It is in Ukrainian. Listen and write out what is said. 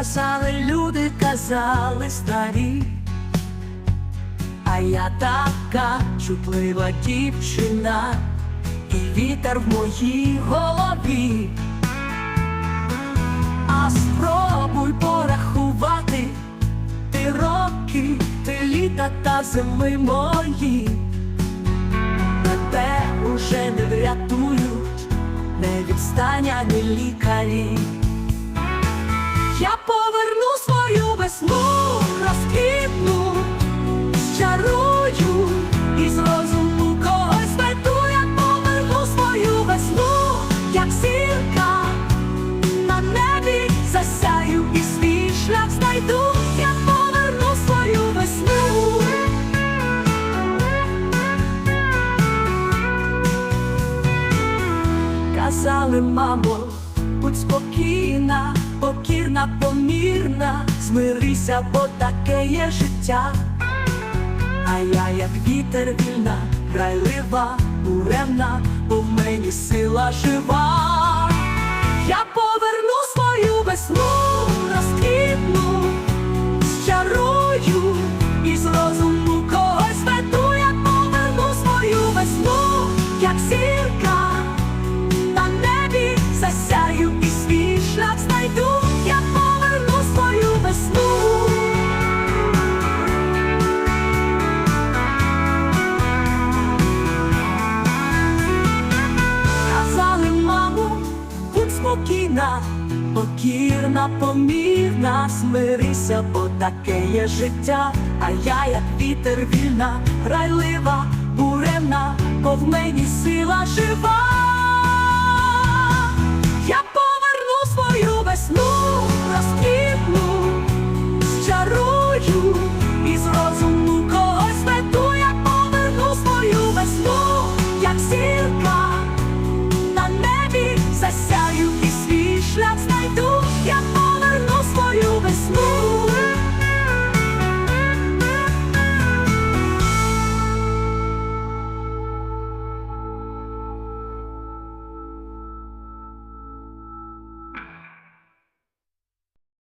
Казали люди, казали старі, а я така чутлива дівчина, і вітер в моїй голові. А спробуй порахувати ти роки, ти літа та зими мої. Тебе уже не врятують, не відстань ані лікарі. Я Казали, мамо, будь спокійна, покірна, помірна, змирися, бо таке є життя. А я, як вітер вільна, грайлива, буремна, бо в мені сила жива. Я спокійна, покірна, помірна, смирися, бо таке є життя, а я, як вітер вільна, грайлива, буремна, бо в мені сила жива. smooth.